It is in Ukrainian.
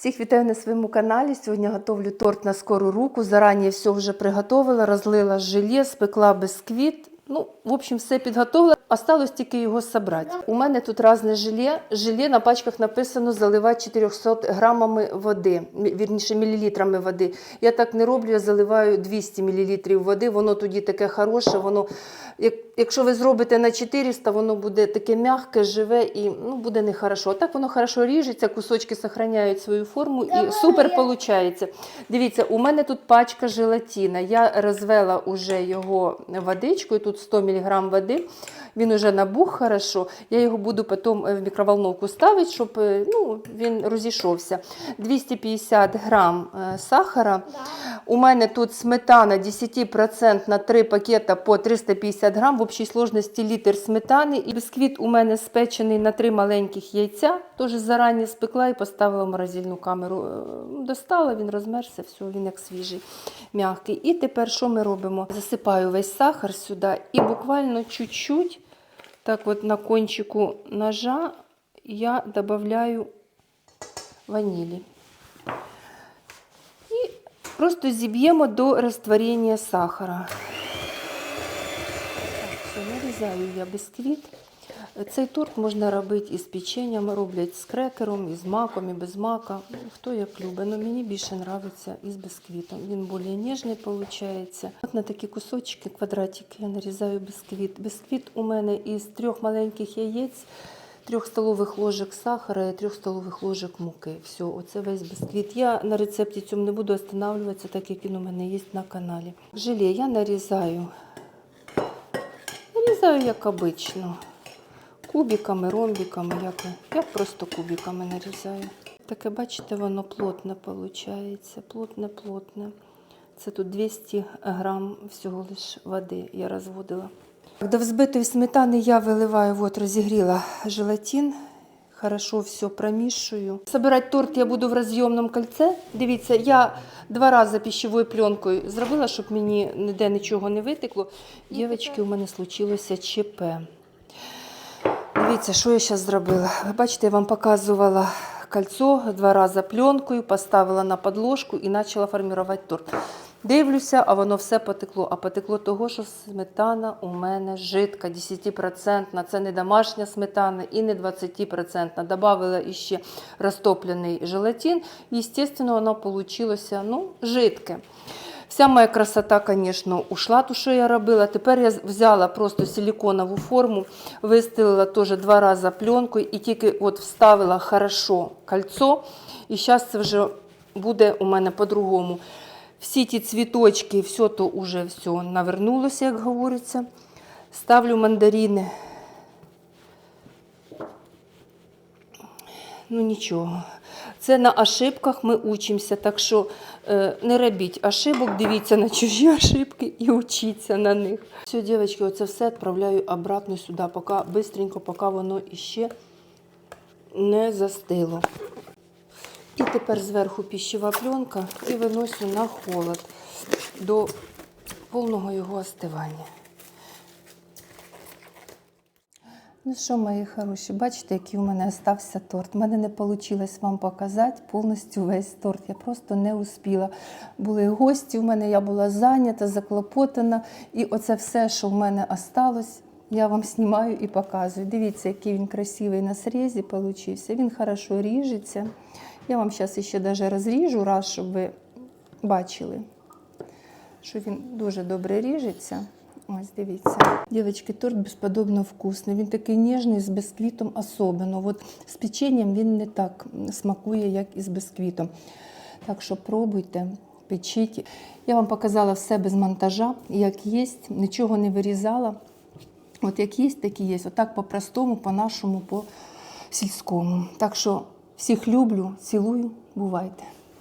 Всіх вітаю на своєму каналі. Сьогодні готовлю торт на скору руку. Зарані все вже приготовила, розлила желе, спекла бісквіт. Ну, в общем, все підготовила. Осталось тільки його зібрати. У мене тут різне желе. Желе на пачках написано заливати 400 грамами води, вірніше мілілітрами води. Я так не роблю, я заливаю 200 мл води. Воно тоді таке хороше. Воно, як, якщо ви зробите на 400, воно буде таке м'яке, живе і ну, буде нехорошо. А так воно хорошо ріжеться, кусочки зберігають свою форму і супер виходить. Дивіться, у мене тут пачка желатина. Я розвела уже його водичкою, тут 100 мг води. Він уже набух хорошо. Я його буду потім е, в мікроволновку ставити, щоб е, ну, він розійшовся. 250 грам е, сахара. У мене тут сметана 10% на 3 пакета по 350 грам. В общій сложності літр сметани. І бісквіт у мене спечений на 3 маленьких яйця. Теж зарані спекла і поставила в морозильну камеру. Достала, він розмерзся, все, він як свіжий, м'який. І тепер що ми робимо? Засипаю весь сахар сюди і буквально чуть-чуть, так от на кончику ножа я додаю ванілі. І просто зіб'ємо до розтворення сахара. Так, все, нарізаю я бісквіт. Цей торт можна робити із печенням, роблять з крекером, із маком, і без мака. Ну, Хто як любить. але мені більше подобається із бісквітом. Він більш ніжний виходить. От на такі кусочки, квадратики я нарізаю бісквіт. Бісквіт у мене із трьох маленьких яєць, трьох столових ложок сахара і трьох столових ложок муки. Все, оце весь бісквіт. Я на рецепті цьому не буду останавливатися, так як він у мене є на каналі. Желе я нарізаю. Нарізаю як обично. Кубиками, ромбиками, як, я просто кубиками нарізаю. Таке, бачите, воно плотне виходить, плотне-плотне. Це тут 200 грам всього лиш води я розводила. До взбитої сметани я виливаю, от розігріла желатин. Хорошо все промішую. Собирати торт я буду в роз'ємному кольце. Дивіться, я два рази пищевою пленкою зробила, щоб мені ніде нічого не витекло. Дівчатки, у мене случилося ЧП. Дивіться, що я зараз зробила. Ви бачите, я вам показувала кольцо два рази пленкою, поставила на подложку і почала формувати торт. Дивлюся, а воно все потекло. А потекло того, що сметана у мене жидка, 10%. Це не домашня сметана і не 20%. Добавила іще розтоплений желатин. І, звісно, воно вийшло ну, жидке. Вся моя красота, звісно, ушла, ту, що я робила. Тепер я взяла просто силиконову форму, вистелила теж два рази пленкою і тільки от вставила хорошо кольцо. І зараз це вже буде у мене по-другому. Всі ті цвіточки, все то вже все навернулося, як говориться. Ставлю мандарини. Ну нічого. Це на ошибках ми учимося, так що е, не робіть ошибок, дивіться на чужі ошибки і учіться на них. Все, дівчатки, оце все відправляю обратно сюди, поки бистренько, поки воно іще не застило. І тепер зверху піщева пленка і виносю на холод до повного його остивання. Ну що, мої хороші, бачите, який у мене стався торт. У мене не вийшло вам показати повністю весь торт. Я просто не успіла. Були гості у мене, я була зайнята, заклопотана. І оце все, що в мене осталось, я вам знімаю і показую. Дивіться, який він красивий на срізі получився. Він хорошо ріжеться. Я вам зараз ще навіть розріжу раз, щоб ви бачили, що він дуже добре ріжеться. Ось дивіться. Дівчатки, торт безподобно вкусний. Він такий ніжний з бісквітом особливо. От з печенням він не так смакує, як і з бісквітом. Так що пробуйте, печіть. Я вам показала все без монтажа, як є, нічого не вирізала. От як є, так і є. Отак по-простому, по-нашому, по сільському. Так що всіх люблю, цілую, бувайте.